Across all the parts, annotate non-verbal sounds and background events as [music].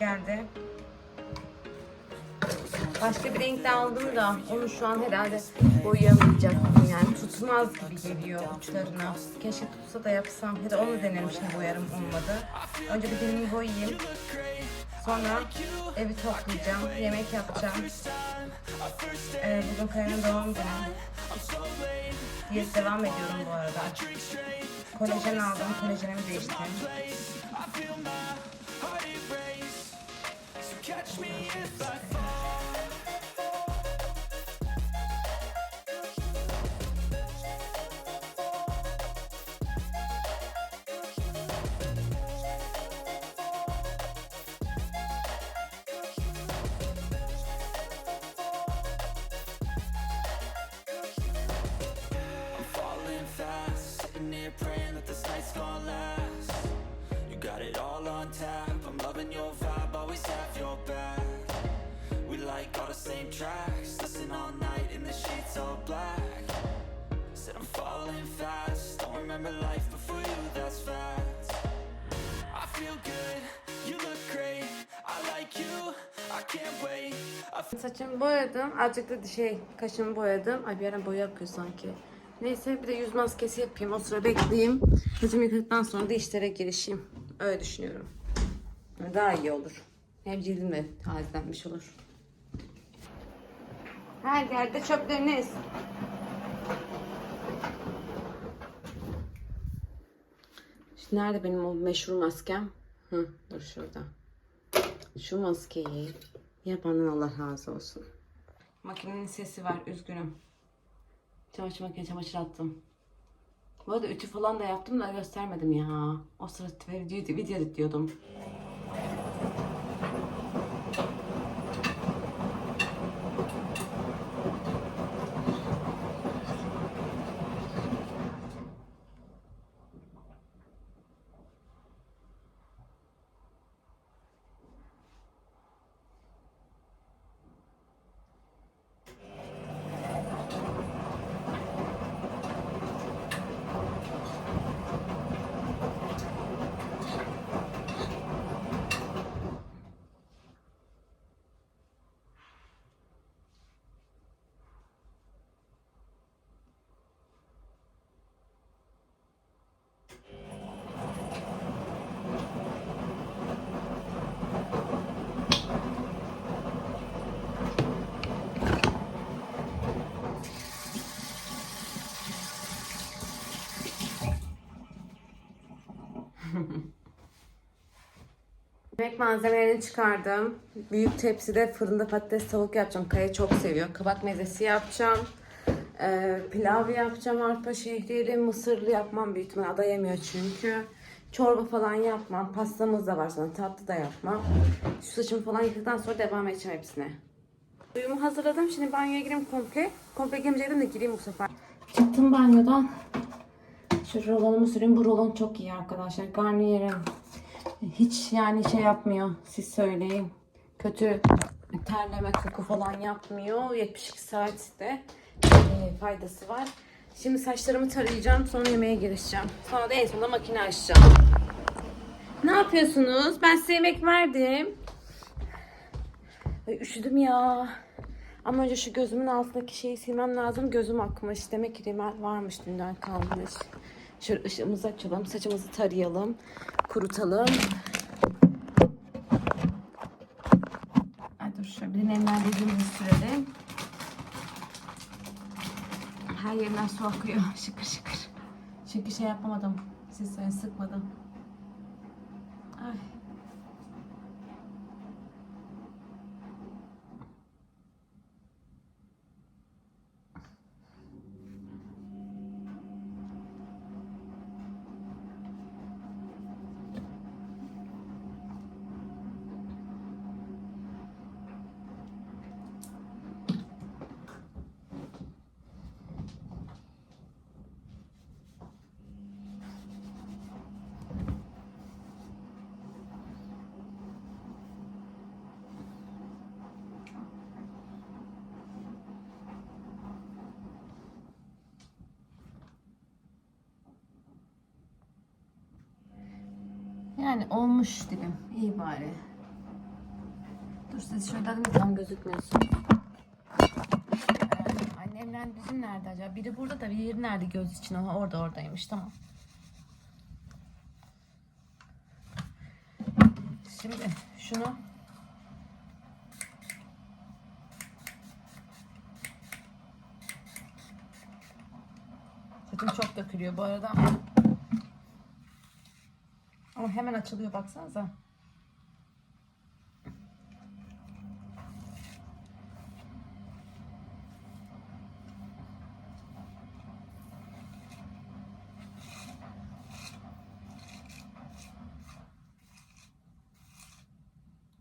geldi. Başka bir renk de aldım da onu şu an herhalde boyayamayacaktım yani tutmaz gibi geliyor uçlarına. Keşke tutsa da yapsam ya da onu denerim şimdi boyarım olmadı. Önce bir dilimi boyayayım. Sonra evi toplayacağım, yemek yapacağım. Ee, bugün Kaya'nın doğum günü. Diyet devam ediyorum bu arada. Kolajen aldım, kolajenimi değiştirdim. I'm falling fast, sitting here praying that this night's gonna last. You got it all on tap. I'm loving your same tracks, listen all night in the sheets all black. Said I'm falling fast, don't remember life before you, that's fact. I feel good, you look great. I like you, I can't wait. I Saçımı boyadım. Azıcık da şey kaşımı boyadım. Ay bir yerden boya akıyor sanki. Neyse bir de yüz maskesi yapayım. O sıra bekleyeyim. Saçımı yıkadıktan sonra da işlere girişeyim. Öyle düşünüyorum. Daha iyi olur. Hem cildim de tazelenmiş olur. Her yerde çöpleriniz. Şimdi nerede benim o meşhur maskem? Hı, dur şurada. Şu maskeyi yapandan Allah razı olsun. Makinenin sesi var üzgünüm. Çamaşır makinesi çamaşır attım. Bu arada ütü falan da yaptım da göstermedim ya. O sırada video, video ediyordum. Yemek malzemelerini çıkardım. Büyük tepside fırında patates tavuk yapacağım. Kaya çok seviyor. Kabak mezesi yapacağım. Ee, pilav yapacağım. Arpa şehriyeli, mısırlı yapmam büyük ihtimalle. Ada yemiyor çünkü. Çorba falan yapmam. Pastamız da var sonra. Tatlı da yapmam. Şu saçımı falan yıkadıktan sonra devam edeceğim hepsine. Suyumu hazırladım. Şimdi banyoya gireyim komple. Komple girmeyecektim de gireyim bu sefer. Çıktım banyodan. Şu rolonumu süreyim. Bu rolon çok iyi arkadaşlar. Garnier'in hiç yani şey yapmıyor. Siz söyleyin. Kötü terleme koku falan yapmıyor. 72 saatte e, faydası var. Şimdi saçlarımı tarayacağım. Sonra yemeğe girişeceğim. Sonra da en sonunda makine açacağım. Ne yapıyorsunuz? Ben size yemek verdim. Ay, üşüdüm ya. Ama önce şu gözümün altındaki şeyi silmem lazım. Gözüm akmış. Demek ki rimel varmış dünden kalmış. Şöyle ışığımızı açalım. Saçımızı tarayalım. Kurutalım. Ay dur şöyle bir de nemlendirdiğimizi sürelim. Her yerinden su akıyor. [laughs] Şıkır şıkır. Çünkü şey yapamadım. Siz söyleyin sıkmadım. Ay. Yani olmuş dilim. İyi bari. Dur siz alayım tam gözükmüyorsun. Ee, annemle bizim nerede acaba? Biri burada da biri nerede göz için? Aha, orada oradaymış tamam. Şimdi şunu Sütüm çok dökülüyor bu arada. Ama hemen açılıyor baksanıza.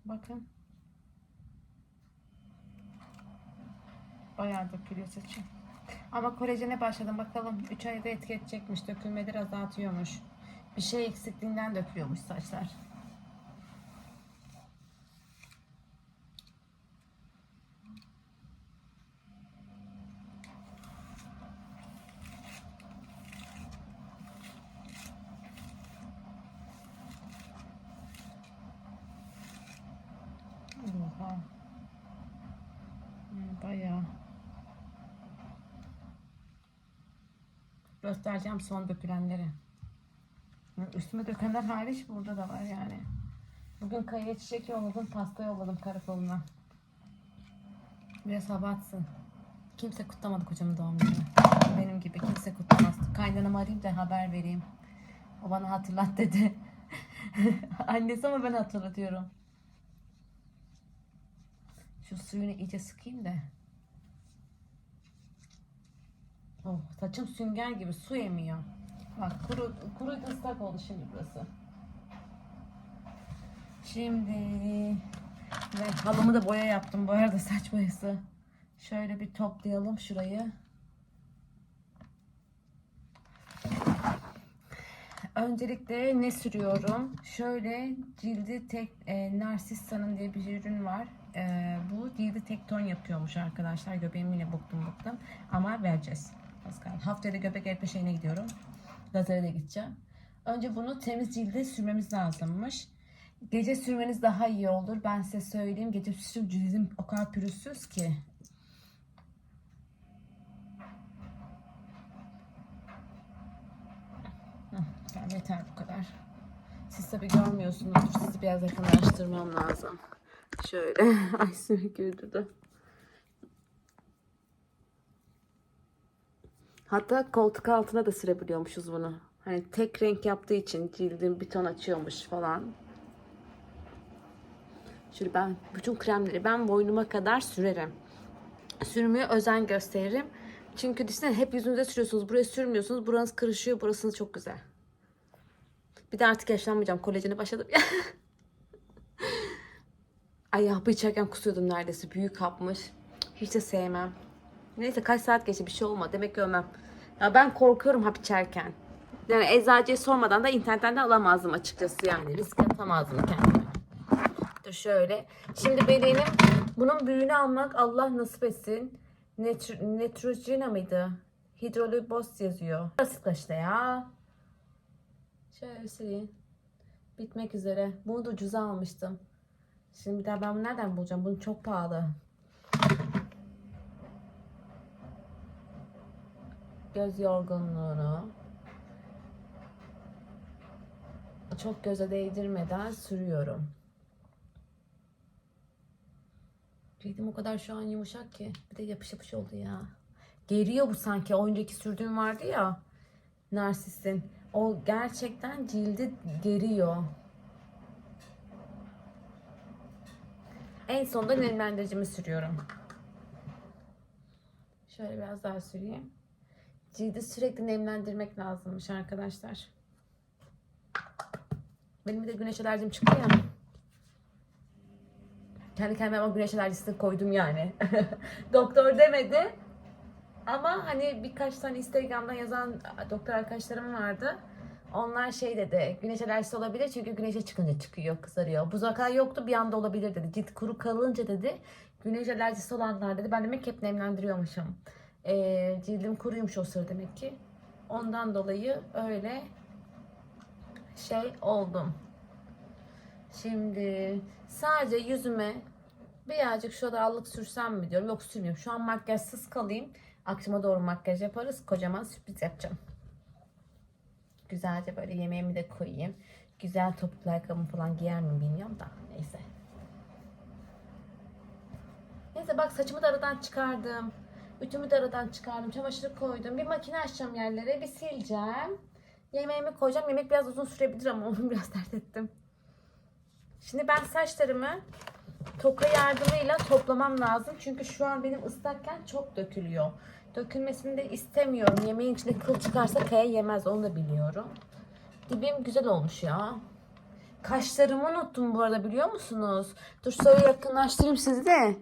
Bakın. Bayağı dökülüyor saçım. Ama kolajene başladım bakalım. 3 ayda etki edecekmiş. Dökülmeleri azaltıyormuş. Bir şey eksikliğinden dökülüyormuş saçlar. Oha. Hmm, Bayağı. Göstereceğim son dökülenleri. Üstüme dökenler hariç burada da var yani. Bugün kayaya çiçek yolladım, pasta yolladım karakoluna. Biraz hava atsın. Kimse kutlamadı kocamın doğum gününü. Benim gibi kimse kutlamaz. Kaynanamı arayayım da haber vereyim. O bana hatırlat dedi. [laughs] Annesi ama ben hatırlatıyorum. Şu suyunu iyice sıkayım da. Oh, saçım sünger gibi su emiyor. Bak kuru, kuru ıslak oldu şimdi burası. Şimdi ve halımı da boya yaptım. Bu arada saç boyası. Şöyle bir toplayalım şurayı. Öncelikle ne sürüyorum? Şöyle cildi tek e, Narsista'nın diye bir ürün var. E, bu cildi tek ton yapıyormuş arkadaşlar. Göbeğimi yine buktum buktum. Ama vereceğiz. Haftaya da göbek eritme şeyine gidiyorum. Lazere de gideceğim. Önce bunu temiz cilde sürmemiz lazımmış. Gece sürmeniz daha iyi olur. Ben size söyleyeyim. Gece sürüm cildim o kadar pürüzsüz ki. Tamam yeter bu kadar. Siz tabi görmüyorsunuz. Sizi biraz yakınlaştırmam lazım. Şöyle. [laughs] Ay sümük güldürdü. Hatta koltuk altına da sürebiliyormuşuz bunu. Hani tek renk yaptığı için cildin bir ton açıyormuş falan. Şöyle ben bütün kremleri ben boynuma kadar sürerim. Sürmeye özen gösteririm. Çünkü düşünsene hep yüzünüze sürüyorsunuz. Buraya sürmüyorsunuz. Buranız kırışıyor. Burasınız çok güzel. Bir de artık yaşlanmayacağım. Kolajene başladım. [laughs] Ay hapı içerken kusuyordum neredeyse. Büyük hapmış. Hiç de sevmem. Neyse kaç saat geçti bir şey olmadı. Demek ki ölmem. Ya ben korkuyorum hap içerken. Yani eczacıya sormadan da internetten de alamazdım açıkçası yani. Risk atamazdım kendime. Dur şöyle. Şimdi benim bunun büyüğünü almak Allah nasip etsin. Netr Netrogena mıydı? Hidrolibos yazıyor. Basit işte ya. Şöyle sileyim. Bitmek üzere. Bunu da ucuza almıştım. Şimdi bir daha ben bunu nereden bulacağım? Bunu çok pahalı. Göz yorgunluğunu çok göze değdirmeden sürüyorum. Cildim o kadar şu an yumuşak ki. Bir de yapış yapış oldu ya. Geriyor bu sanki. O önceki sürdüğüm vardı ya. Narsis'in. O gerçekten cildi geriyor. En sonunda nemlendiricimi sürüyorum. Şöyle biraz daha süreyim. Cildi sürekli nemlendirmek lazımmış arkadaşlar. Benim de güneş alerjim çıktı ya. Kendi kendime ama güneş alerjisini koydum yani. [laughs] Doktor demedi. Ama hani birkaç tane Instagram'dan yazan doktor arkadaşlarım vardı. Onlar şey dedi, güneş alerjisi olabilir çünkü güneşe çıkınca çıkıyor, kızarıyor. Buz kadar yoktu bir anda olabilir dedi. Cilt kuru kalınca dedi, güneş alerjisi olanlar dedi. Ben demek hep nemlendiriyormuşum. Ee, cildim kuruymuş o sırada demek ki. Ondan dolayı öyle şey oldum. Şimdi sadece yüzüme birazcık şurada allık sürsem mi diyorum. Yok sürmüyorum. Şu an makyajsız kalayım. Akşama doğru makyaj yaparız. Kocaman sürpriz yapacağım. Güzelce böyle yemeğimi de koyayım. Güzel topuklu ayakkabımı falan giyer mi bilmiyorum da. Neyse. Neyse bak saçımı da aradan çıkardım. Ütümü de aradan çıkardım. Çamaşırı koydum. Bir makine açacağım yerlere. Bir sileceğim. Yemeğimi koyacağım. Yemek biraz uzun sürebilir ama onu [laughs] biraz dert ettim. Şimdi ben saçlarımı toka yardımıyla toplamam lazım. Çünkü şu an benim ıslakken çok dökülüyor. Dökülmesini de istemiyorum. Yemeğin içinde kıl çıkarsa kaya yemez. Onu da biliyorum. Dibim güzel olmuş ya. Kaşlarımı unuttum bu arada biliyor musunuz? Dur şöyle yakınlaştırayım sizi.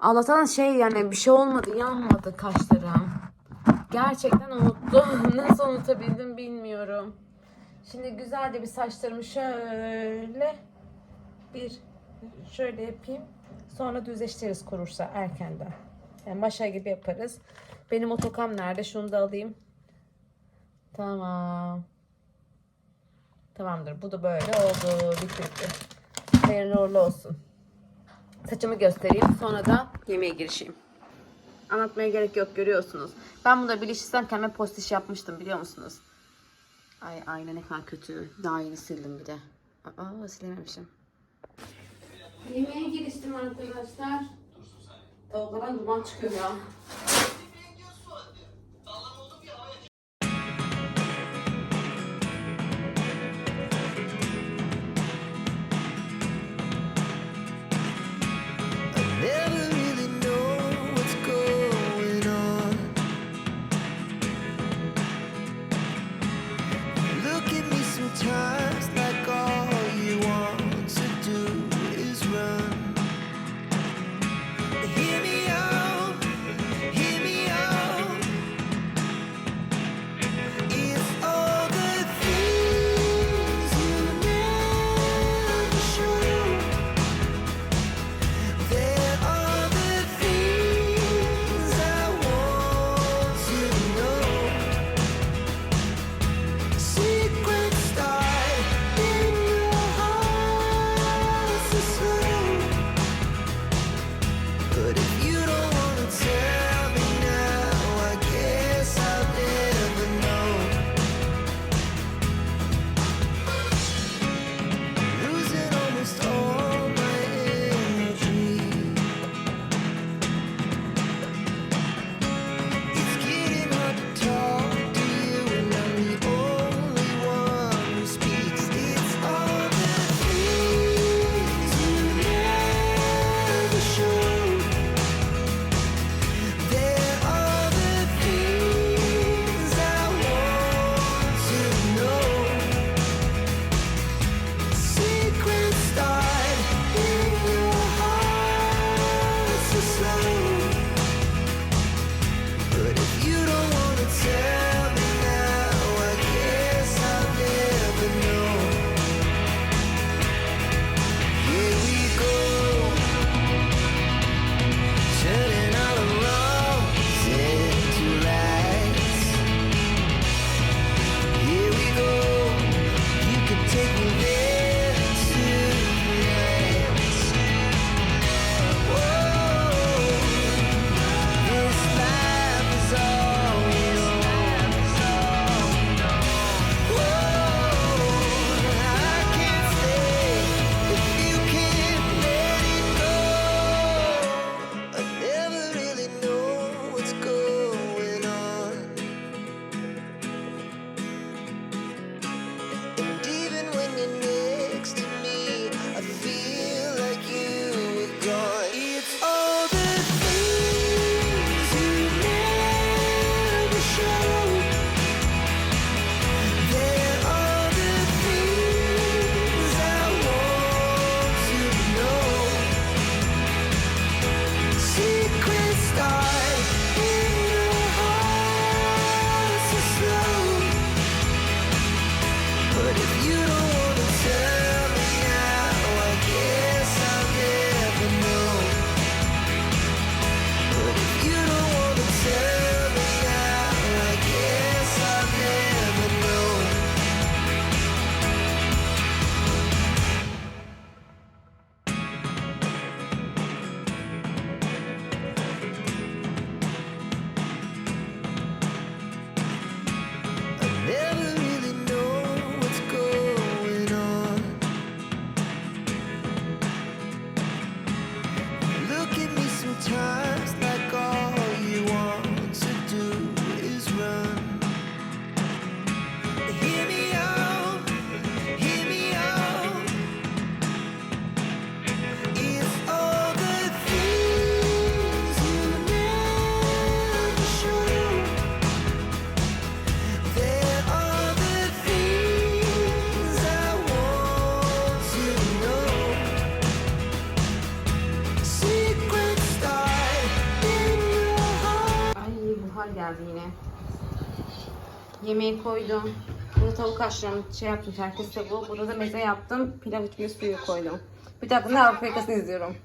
Allah'tan şey yani bir şey olmadı yanmadı kaşlarım. Gerçekten unuttum. [laughs] Nasıl unutabildim bilmiyorum. Şimdi güzelce bir saçlarımı şöyle bir şöyle yapayım. Sonra düzleştiririz kurursa erkenden. Yani maşa gibi yaparız. Benim o tokam nerede? Şunu da alayım. Tamam. Tamamdır. Bu da böyle oldu. Bitti bitti. Hayırlı uğurlu olsun. Saçımı göstereyim. Sonra da yemeğe girişeyim. Anlatmaya gerek yok görüyorsunuz. Ben bunda bilişsem kendime postiş yapmıştım biliyor musunuz? Ay ayna ne kadar kötü. Daha yeni sildim bir de. Aa silememişim. Yemeğe giriştim arkadaşlar. Tavuklardan duman çıkıyor ya. Yemeği koydum. Burada tavuk haşlıyorum. Şey yaptım herkes tavuğu. Burada da meze yaptım. Pilav içine suyu koydum. Bir taraftan da Avrupa yakasını izliyorum.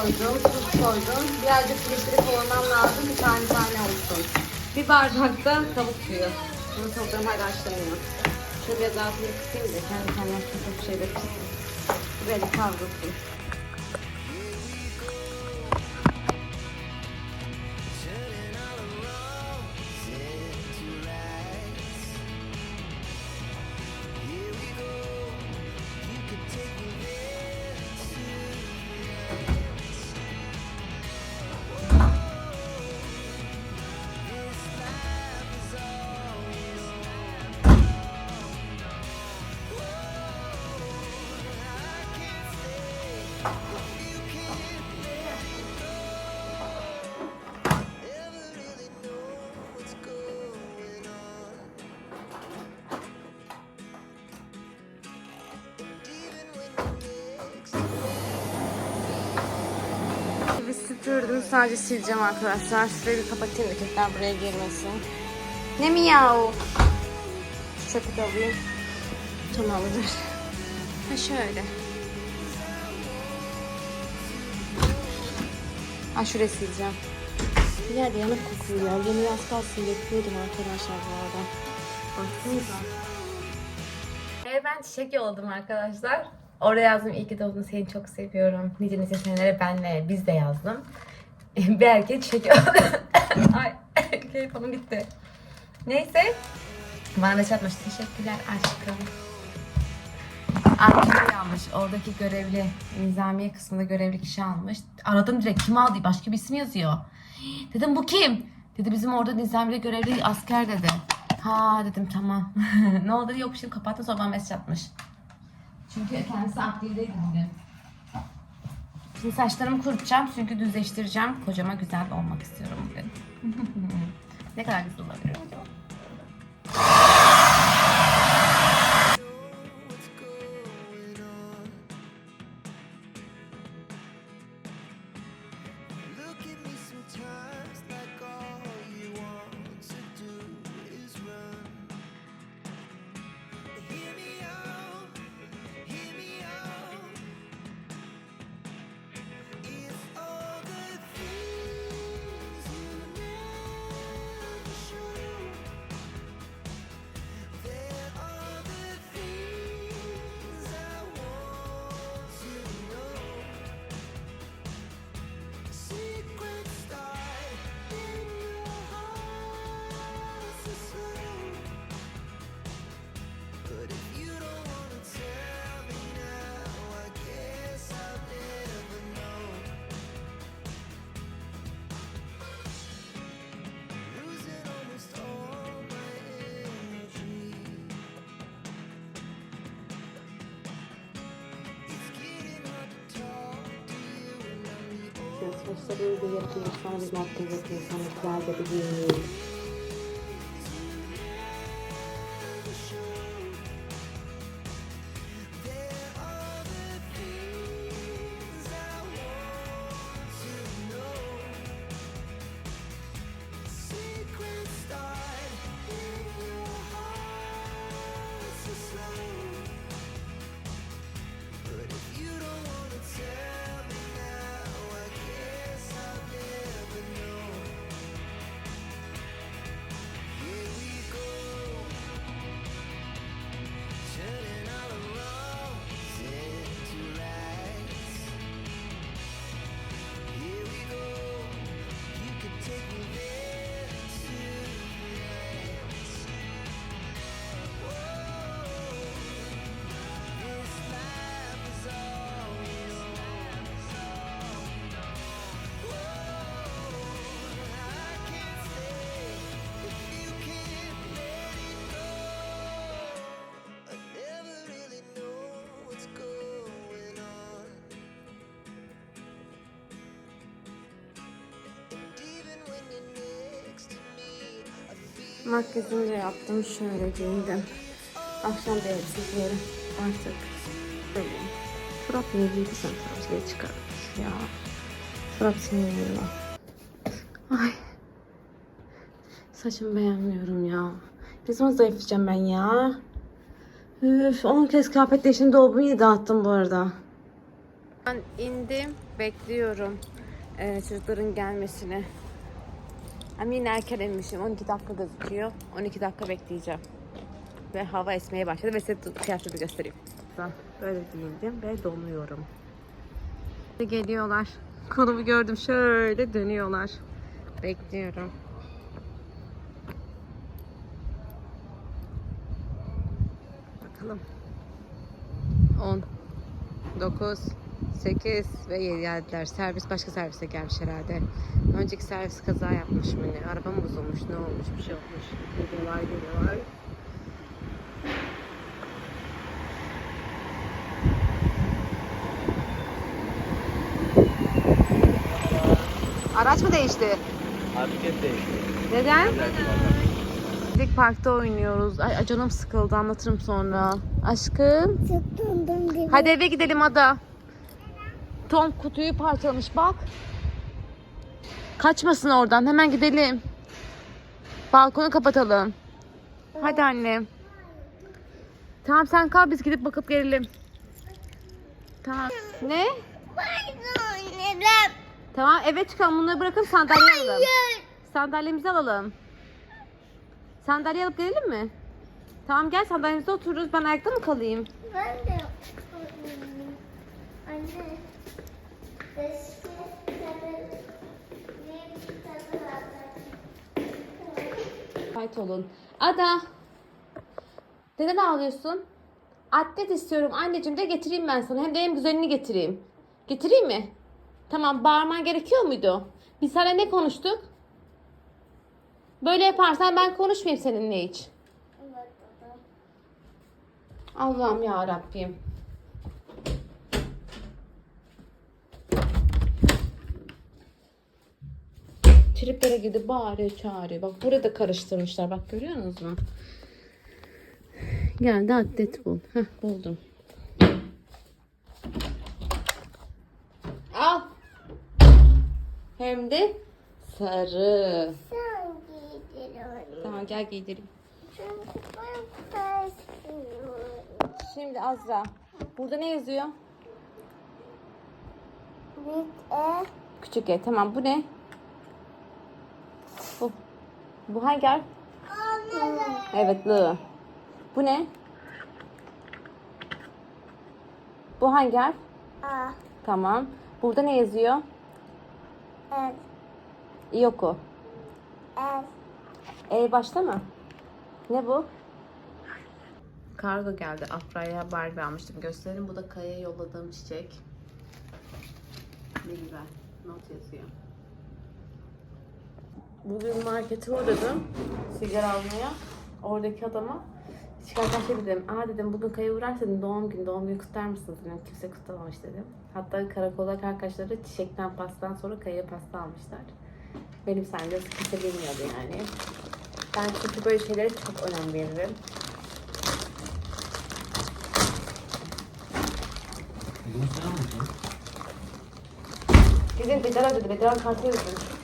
Koydum, tuz koydum. Birazcık pirinçleri kavurmam lazım. Bir tane tane olsun. Bir bardak da tavuk suyu. Bunu tavuklarım haşlanıyor. Şunu biraz altını kısayım da kendi kendine çok şeyde pişsin. Böyle kavrulsun. Sadece sileceğim arkadaşlar. Şurayı bir kapatayım da kökler buraya girmesin. Ne miyav? Şu çöpü de alayım. Tamamdır. Ha şöyle. Ha şurayı sileceğim. Bir yerde yanık kokuyor ya. Yemeği az kalsın bekliyordum arkadaşlar bu arada. Baksanıza. Evet ben çiçek yolladım arkadaşlar. Oraya yazdım iyi ki doğdun seni çok seviyorum. Nice nice senelere benle biz de yazdım. Bir erkeğe çiçek. Ay telefonum gitti. Neyse. Bana mesaj atmış. Teşekkürler aşkım. Arkadaşı almış. Oradaki görevli, nizamiye kısmında görevli kişi almış. Aradım direkt kim aldı? Başka bir isim yazıyor. [gasps] Dedim bu kim? Dedi bizim orada nizamide görevli asker dedi. Ha dedim tamam. [laughs] ne oldu? Yok şimdi kapattı sonra bana mesaj atmış. Çünkü kendisi aktivdeydi bugün. Şimdi saçlarımı kurutacağım çünkü düzleştireceğim. Kocama güzel olmak istiyorum bugün. [laughs] ne kadar güzel olabilir acaba? Yapayım, sonra bir makyaj yapayım, sonra güzel de bir giyineyim. Makyajımı yaptım. Şöyle giyindim. Akşam da giyerim. Artık böyle. Fırat niye giydiysen tatile çıkarmış ya. Fırat sinirleniyor. Ay. Saçımı beğenmiyorum ya. Ne zaman zayıflayacağım ben ya? Üf, 10 kez kıyafet değiştim dolabımı iyi dağıttım bu arada. Ben indim, bekliyorum ee, çocukların gelmesini. Ama yine erken inmişim. 12 dakika gözüküyor. 12 dakika bekleyeceğim. Ve hava esmeye başladı ve size kıyafeti göstereyim. Böyle giyindim ve donuyorum. Geliyorlar. Kolumu gördüm. Şöyle dönüyorlar. Bekliyorum. Bakalım. 10 9 8 ve 7 geldiler. Servis başka servise gelmiş herhalde. Önceki servis kaza yapmış mı ne? Araba mı bozulmuş? Ne olmuş? Bir şey olmuş. Geliyorlar geliyorlar. Araç mı değişti? Hareket değişti. Neden? Dik parkta oynuyoruz. Ay canım sıkıldı anlatırım sonra. Aşkım. Çok dondum gibi. Hadi eve gidelim Ada. Tom kutuyu parçalamış bak. Kaçmasın oradan hemen gidelim. Balkonu kapatalım. Hadi annem. Tamam sen kal biz gidip bakıp gelelim. Tamam. Ne? Tamam eve çıkalım bunları bırakıp sandalye alalım. Hayır. Sandalyemizi alalım. Sandalye alıp gelelim mi? Tamam gel sandalyemizde otururuz. Ben ayakta mı kalayım? Ben de. Anne. Kayıt olun. Ada. Neden ağlıyorsun? Atlet istiyorum anneciğim de getireyim ben sana. Hem de en güzelini getireyim. Getireyim mi? Tamam bağırman gerekiyor muydu? Biz sana ne konuştuk? Böyle yaparsan ben konuşmayayım seninle hiç. Allah'ım ya Rabbim. Triplere gidip bağırıyor çağırıyor. Bak burada karıştırmışlar. Bak görüyor musunuz? Geldi atlet bul. Heh buldum. Al. Hem de sarı. Sen giydir onu. Tamam gel giydireyim. Şimdi Azra. Burada ne yazıyor? Büyük e. Küçük E. Tamam bu ne? Bu. Hangi harf? Evet L. Bu ne? Bu hangi harf? A. Tamam. Burada ne yazıyor? El. İyi oku. El. E başta mı? Ne bu? Kargo geldi. Afra'ya Barbie almıştım. Göstereyim. Bu da Kaya'ya yolladığım çiçek. Ne güzel. Not yazıyor. Bugün markete uğradım. Sigara almaya. Oradaki adama çıkarken şey dedim. Aa dedim bugün Kaya uğrarsa dedim doğum günü. Doğum günü kutlar mısınız dedim. Kimse kutlamamış dedim. Hatta karakoldaki arkadaşları çiçekten pastadan sonra Kaya'ya pasta almışlar. Benim sende kimse bilmiyordu yani. Ben çünkü böyle şeylere çok önem veririm. Gidin Bedar ödedi. Bedar kartı yazın.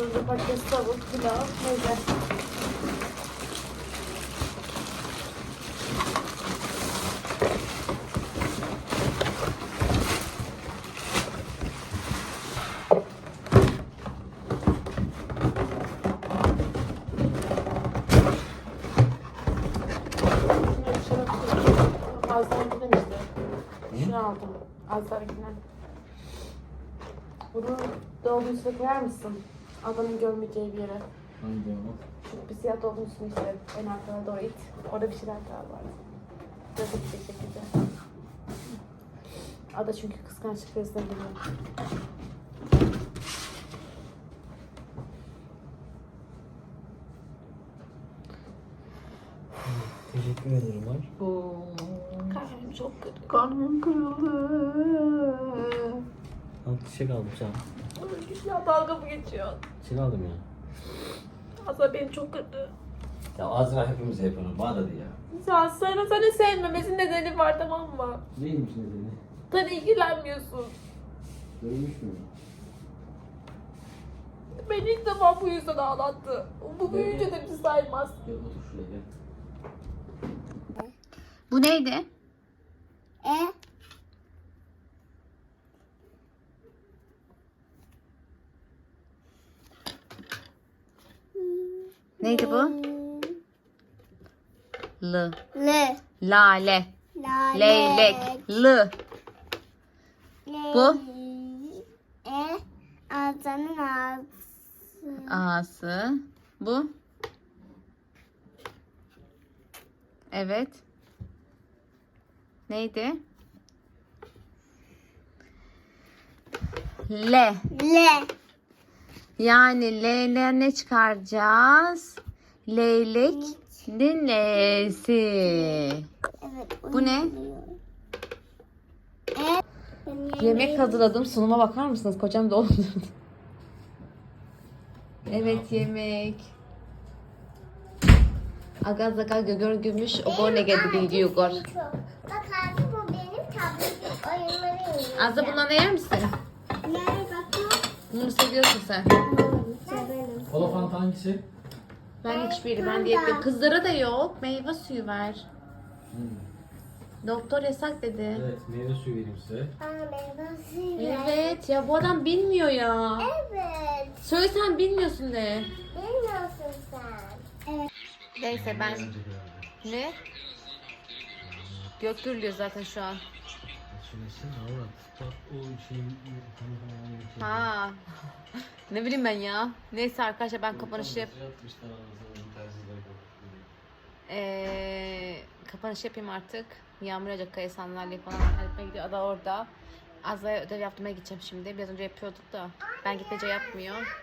Kuzu patates, tavuk, pilav, meze. Aldım. Azlar'dan. Bunu dolabın üstüne koyar mısın? Adamın görmeyeceği bir yere. Hangi ama? Şu bir siyah dolabın üstüne işte. En arkana doğru it. Orada bir şeyler daha var. Böyle bir şekilde. Ada çünkü kıskançlık krizine giriyor. Teşekkür ederim var. Kalbim çok kötü. Kalbim kırıldı. Al çiçek aldım sana. Ya dalga mı geçiyor? Çiçek aldım ya. Aslında beni çok kötü. Ya Azra hepimize yapalım. Bana da ya. Ya sana seni sevmemesinin nedeni var tamam mı? Neymiş nedeni? Sen ilgilenmiyorsun. Görmüş mü? Beni ilk defa bu yüzden ağlattı. Bu büyüyünce de bizi saymaz. Gel otur şuraya gel. Bu neydi? E. Neydi bu? L. L. Lale. La. Leylek. L. Bu? E. Ağzının ağzı. A'sı. Bu? Evet. Neydi? L. L. Yani L'den ne çıkaracağız? Leylek. L'si. Evet. Bu ne? Yemek hazırladım. Sunuma bakar mısınız? Kocam doldurdu. evet yemek. Agaz aga gögör gümüş ogor ne geldi bilgi yugor. Bak abi bu benim tabletim oyunları oynuyor. Azda bundan yer misin? Bakın. Bunu seviyorsun sen. Olafant hangisi? Ben hiçbiri ben diyetteyim. Kızlara da yok. Meyve suyu ver. Doktor yasak dedi. Evet meyve suyu vereyim size. Bana meyve suyu ver. Evet ya bu adam bilmiyor ya. Evet. Söylesen bilmiyorsun de. Bilmiyorsun sen. Evet. Neyse ben... Ne? Gök gürlüyor zaten şu an. Söylesin avrat. Bak o şeyin... Ha. ne bileyim ben ya. Neyse arkadaşlar ben kapanışı yap ee, kapanış yapayım artık. Yağmur yağacak kaya sandalye falan halletmeye gidiyor. Ada orada. Azra'ya ödev yaptırmaya gideceğim şimdi. Biraz önce yapıyorduk da. Ben gitmece yapmıyor.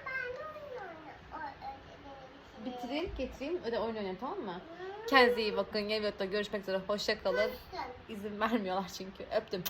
Bitireyim, getireyim. Öde oyun oynayalım tamam mı? Kendinize iyi bakın. Yeni görüşmek üzere. Hoşça. İzin vermiyorlar çünkü. Öptüm.